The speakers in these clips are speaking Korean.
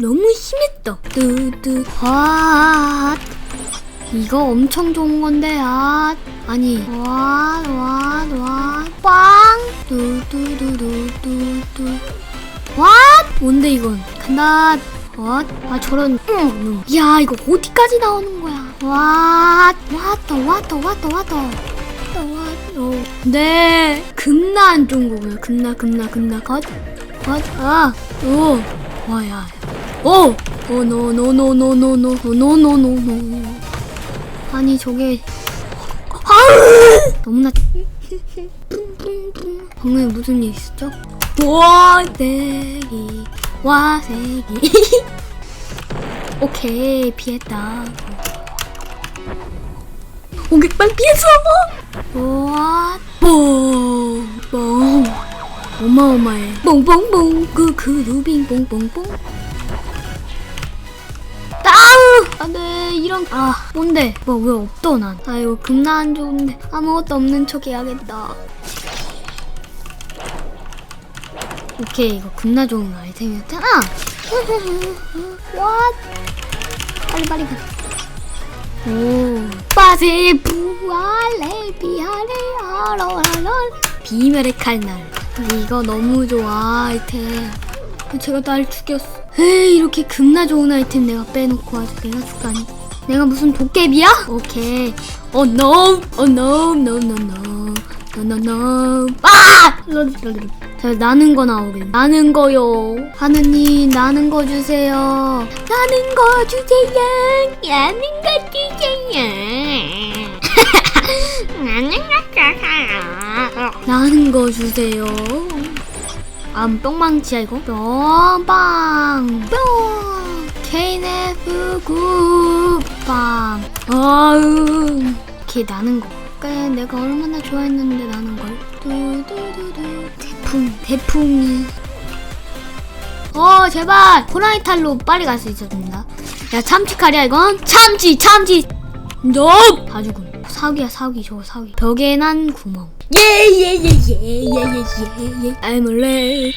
너무 심했다. 뚜뚜 와 이거 엄청 좋은 건데 아 아니 와 와와꽝 뚜뚜뚜뚜뚜뚜. 와 뭔데 이건? 간다. 왓아 저런. 응. 야 이거 어디까지 나오는 거야? 왓. 왔다 왔다 왔다 왔다 왔다 왔다 네. 금나 안 좋은 거고요 금나 금나 금나. 컷 컷 아 오. 와 야 오! 오, 노, 노, 노, 노, 노, 노, 노, 노, 노, 노, 노. 아니, 저게. 아우! 너무나. 방금에 무슨 일 있었죠? 와세기, 와세기. 오케이, 피했다. 오객발 피했어! 와, 뽕, 뽕. 어마어마해. 뽕뽕뽕, 그, 그, 루빙, 뽕뽕뽕. 이런 아 뭔데? 뭐 왜 없더 난? 아이고 금나 안 좋은데. 아무것도 없는 척 해야겠다. 오케이 이거 금나 좋은 아이템이었잖아! 왓 빨리 빨리 가. 오 빠세 부활레 비하레 아로라런 비멸의 칼날. 이거 너무 좋아 아이템. 제가 날 죽였어. 에이, 이렇게 금나 좋은 아이템 내가 빼놓고 아주 내가 죽다니. 내가 무슨 도깨비야? 오케이. 어, no. 어, no, no, no, no. no, no, no. 아! 자, 나는 거 나오길. 나는 거요. 하느님, 나는 거 주세요. 나는 거 주세요. 나는 거 주세요. 나는 거 주세요. 나는 거 주세요. 아, 뿅망치야 이거? 뿅빵 뿅 KNF 굿 빵. 아우. 걔 나는 거. 그 내가 얼마나 좋아했는데 나는 걸. 두두두두. 대풍, 대풍이. 어, 제발. 호랑이 탈로 빨리 갈 수 있었나? 야, 참치칼이야, 이건? 참치, 참치. 너! 다 죽음. 사기야, 사기, 저거 사기. 벽에 난 구멍. 예예예예예예예. I'm a red.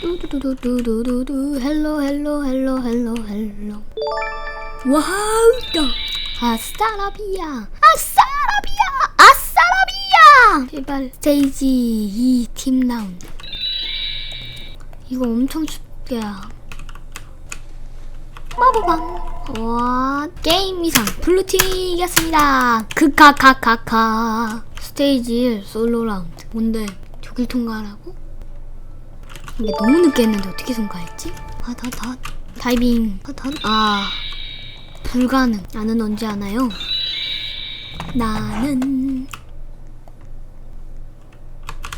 두두두두두두두 헬로 헬로 헬로 헬로 헬로. 와우다 아싸라비야. 아싸라비야! 아싸라비야! 제발 스테이지 2 팀 라운드 이거 엄청 쉽게야 마보방 와 게임 이상. 블루팀이 이겼습니다. 크카카카카. 스테이지 1 솔로 라운드. 뭔데? 저길 통과하라고? 이게 너무 늦게 했는데 어떻게 통과했지? 아다다. 다이빙 아다. 아 불가능. 나는 언제 하나요? 나는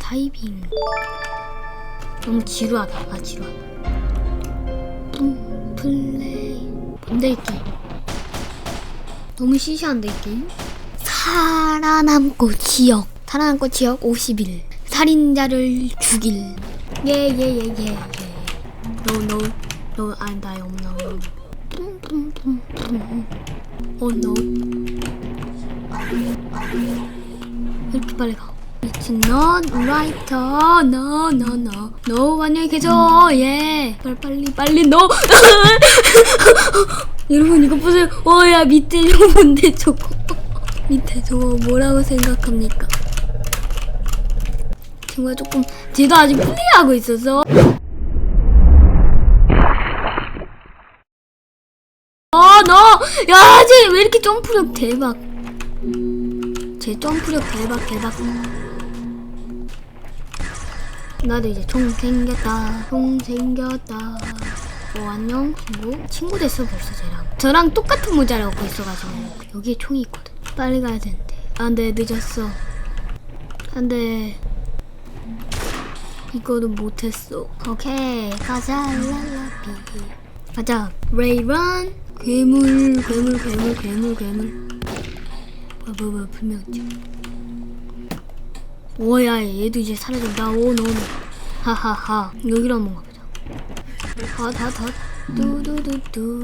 다이빙 너무 지루하다. 아 지루하다. 음, 플레이. 뭔데 이 게임? 너무 시시한데 이 게임? 살아남고 지역. 살아남고 지역 50일. 살인자를 죽일 예 예 예 예예 노노 노 안다 없나 어노 이렇게 빨리 가 It's not right. No, no, no. No, 안녕히 계셔. 예. 빨리, 빨리, 빨리, no. 여러분, 이거 보세요. 어, 야, 밑에 이거 뭔데, 저거. 밑에 저거 뭐라고 생각합니까? 친구가 조금, 쟤도 아직 플레이하고 있어서. 어, 너! 야, 쟤 왜 이렇게 점프력 대박. 제 점프력 대박, 대박. 나도 이제 총 생겼다 총 생겼다 어 안녕 친구 친구 됐어 벌써 쟤랑 저랑 똑같은 모자를 얻고 있어가지고 여기에 총이 있거든 빨리 가야 되는데 안 돼 늦었어 안 돼 이거도 못했어. 오케이 가자 랄라비 가자. 레이런 괴물 괴물 괴물 괴물 괴물. 뭐야 뭐야 뭐야 분명 지금 오야 얘도 이제 사라진다 오노 하하하. 여기로 한번 가보자. 아 다다. 뚜두두두.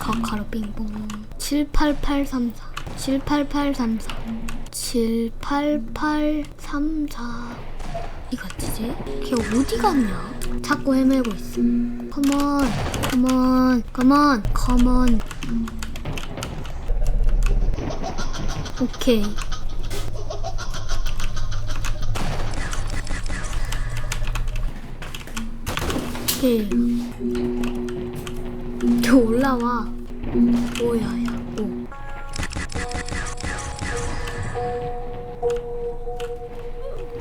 카카로 빙봉. 78834 78834 78834 어디 갔지 쟤? 걔 어디 갔냐? 자꾸 헤매고 있어 컴온 컴온 컴온 컴온 오케이 오케이 저 올라와 오야 야 오.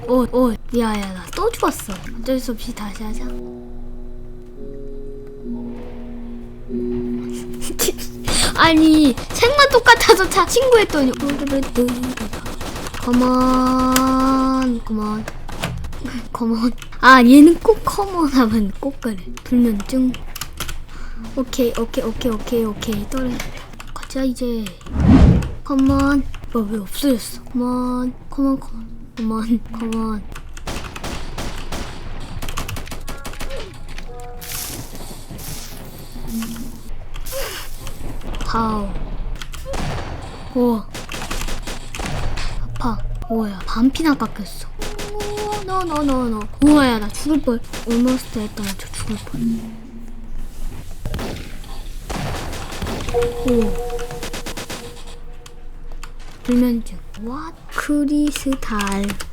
오, 오, 야야 나 또 죽었어. 어쩔 수 없이 다시 하자. 아니 색만 똑같아서 차 친구 했더니 컴온 컴온 컴온 아 얘는 꼭 컴온 하면 꼭 그래. 불면증 오케이 오케이 오케이 오케이 오케이. 떨어졌다 가자 이제. 컴온 뭐왜 없어졌어? 컴온 컴온 컴 온 컴온 컴온 하우 오 아파. 오야. 반피나 깎였어. 노노노노 우와야 나 죽을 뻔. 올머스트 했더니 저 죽을 뻔. 오. 불면증. 왓 크리스탈.